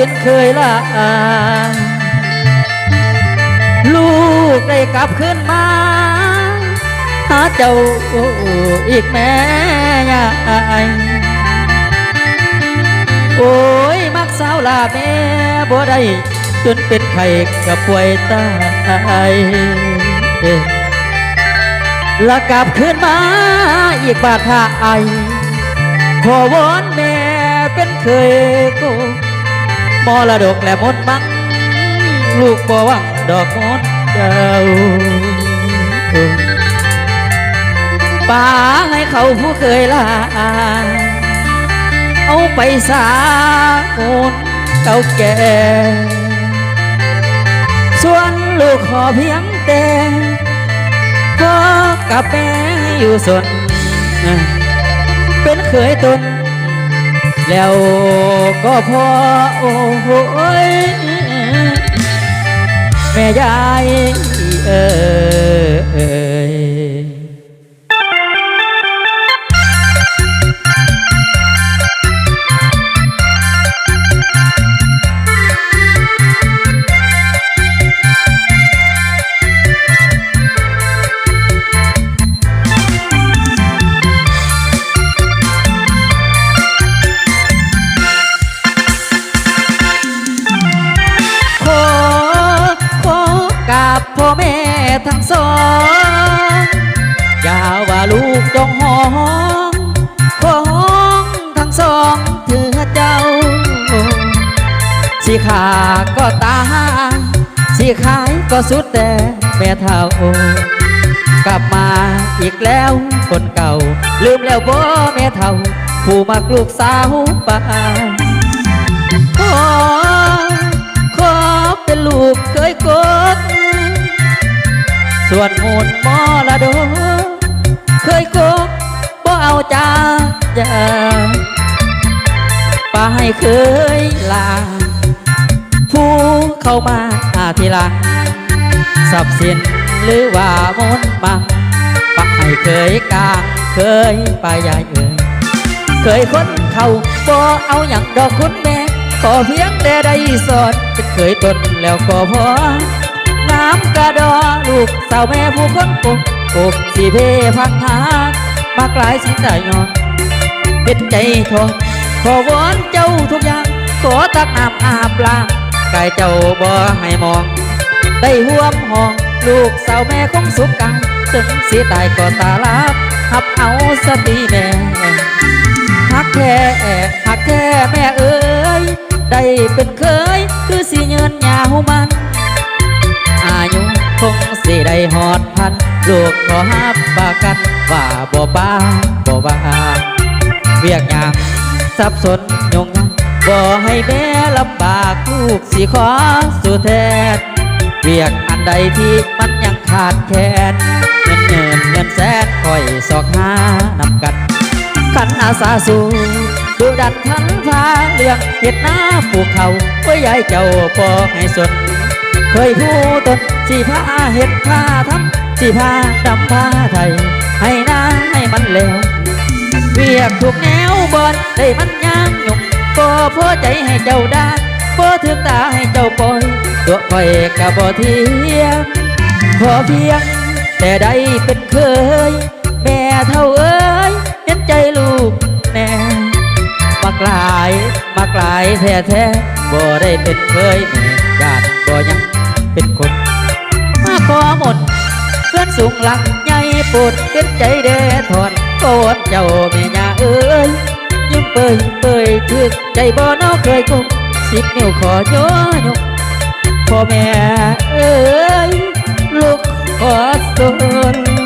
เป็นเคยละลูกได้กลับขึ้นมา หาเจ้าอีกแม่ยายโอ้ย มักสาวลาแม่บ่ได้จนเป็นไข้กับป่วยตายและกลับขึ้นมาอีกบาดทาไอขอวอนแม่เป็นเคยกู มรดกและมนต์มังลูกบ่วังดอกมนต์เจ้าป่าให้เขาผู้เคยลาเอาไปสาโอนเก่าแก่ส่วนลูกขอเพียงแต่พ่อกับแม่อยู่สนเป็นเคยตน แล้วก็พอโอ้โหยแม่ยายเออ ทั้งสองอย่าว่าลูกจงห้องของทั้งสองถือเจ้า สิขาก็ตา สิขายก็สุดแต่แม่เท่ากลับมาอีกแล้วคนเก่า ลืมแล้วบ่แม่เท่า ผู้มักลูกสาวป่า จาป้าให้เคยลา ผู้เข้ามาอาทีหลังทรัพย์สินหรือว่ามนต์มาป้าให้เคยกลางเคยไปยายเอ่ยเคยคนเขาบ่เอาอย่างดอกคุณแม่ขอเพียงแต่ได้สอนเป็นเคยตนแล้วก็พอน้ำกระดอลูกสาวแม่ผู้คนปกปกสีเพพังหากมากลายสินได้ยอน เป็นใจทอขอวอนเจ้าทุกอย่าง ขอตักน้ำอาบลางกายเจ้าบ่ให้มอง ได้ห่วมห้อง ลูกสาวแม่คงสุขกายถึงสิตายก็ตาลับหับเอาสติแม่หักแท้หักแท้แม่เอ๋ยได้เป็นเคย คือสิเยินยาวมันอายุคงสิได้หอดพัน ลูกขอฮับปากัน ว่าบ่บ้าบ่บ้า เวียกยามสับสนยงยังบ่ให้แม่ลำบากลูกสิขอสู่แทนเวียกอันใดที่มันยังขาดแคลนเงินเงินเงินแสนคอยสอกหานำกันขันอาสาสู้ดูดันพันพาเรื่องเห็ดหน้าปลูกเขาไว้ยายเจ้าพอให้สนเคยพูดตนสีผ้าเห็ดผ้าทำสีผ้าดำผ้าไทยให้หน้าให้มันแล้ว เวียกถูกแนวบอนได้มันย่างหยุ่มพอพอใจให้เจ้าได้พอถึงตาให้เจ้าปล่อยตัวคอยกะบ่เทียมพอเพียง แต่ได้เป็นเคย แม่เท่าเอ้ยเห็นใจลูกแม่มักลายมักลายแท้แท้ๆบ่ได้เป็นเคยแม่ญาติบ่ยังเป็นคนมาขอหมดเพื่อนสูงหลังใหญ่ปวดเกินใจแด่ถอน โกดเจ้าแม่ยาเอ้ยยิ้มเปยเปยถึกใจบ่เนอเคยกุมสิบนิ้วขอย่อยกพ่อแม่เอ้ยลูกขอสน